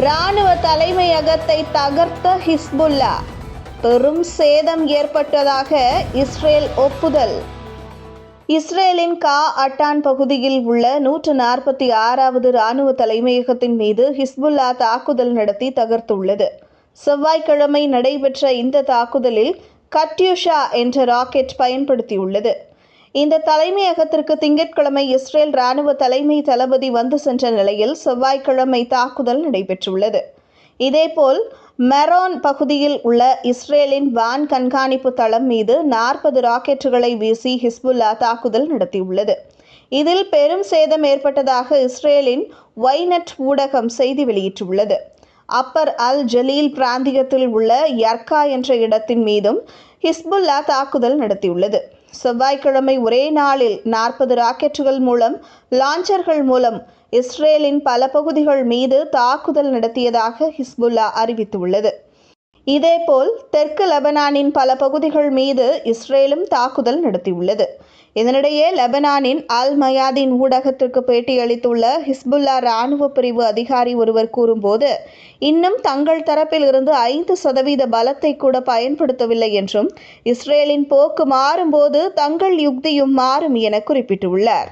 ராணுவ தலைமையகத்தை தகர்த்த ஹிஸ்புல்லா. பெரும் சேதம் ஏற்பட்டதாக இஸ்ரேல் ஒப்புதல். இஸ்ரேலின் கா அட்டான் பகுதியில் உள்ள நூற்று நாற்பத்தி ஆறாவது ராணுவ தலைமையகத்தின் மீது ஹிஸ்புல்லா தாக்குதல் நடத்தி தகர்த்துள்ளது. செவ்வாய்க்கிழமை நடைபெற்ற இந்த தாக்குதலில் கட்யூஷா என்ற ராக்கெட் பயன்படுத்தியுள்ளது. இந்த தலைமையகத்திற்கு திங்கட்கிழமை இஸ்ரேல் ராணுவ தலைமை தளபதி வந்து சென்ற நிலையில் செவ்வாய்க்கிழமை தாக்குதல் நடைபெற்றுள்ளது. இதேபோல் மெரோன் பகுதியில் உள்ள இஸ்ரேலின் வான் கண்காணிப்பு தளம் மீது நாற்பது ராக்கெட்டுகளை வீசி ஹிஸ்புல்லா தாக்குதல் நடத்தியுள்ளது. இதில் பெரும் சேதம் ஏற்பட்டதாக இஸ்ரேலின் ஒய்நெட் ஊடகம் செய்தி வெளியிட்டுள்ளது. அப்பர் அல் ஜலீல் பிராந்தியத்தில் உள்ள யர்கா என்ற இடத்தின் மீதும் ஹிஸ்புல்லா தாக்குதல் நடத்தியுள்ளது. செவ்வாய்க்கிழமை ஒரே நாளில் நாற்பது ராக்கெட்டுகள் மூலம் லாஞ்சர்கள் மூலம் இஸ்ரேலின் பல பகுதிகள் மீது தாக்குதல் நடத்தியதாக ஹிஸ்புல்லா அறிவித்துள்ளது. இதேபோல் தெற்கு லெபனானின் பல பகுதிகள் மீது இஸ்ரேலும் தாக்குதல் நடத்தியுள்ளது. இதனிடையே லெபனானின் அல் மயாதின் ஊடகத்திற்கு பேட்டியளித்துள்ள ஹிஸ்புல்லா ராணுவ பிரிவு அதிகாரி ஒருவர் கூறும்போது இன்னும் தங்கள் தரப்பில் இருந்து ஐந்து சதவீத பலத்தை கூட பயன்படுத்தவில்லை என்றும் இஸ்ரேலின் போக்கு மாறும்போது தங்கள் யுக்தியும் மாறும் என குறிப்பிட்டுள்ளார்.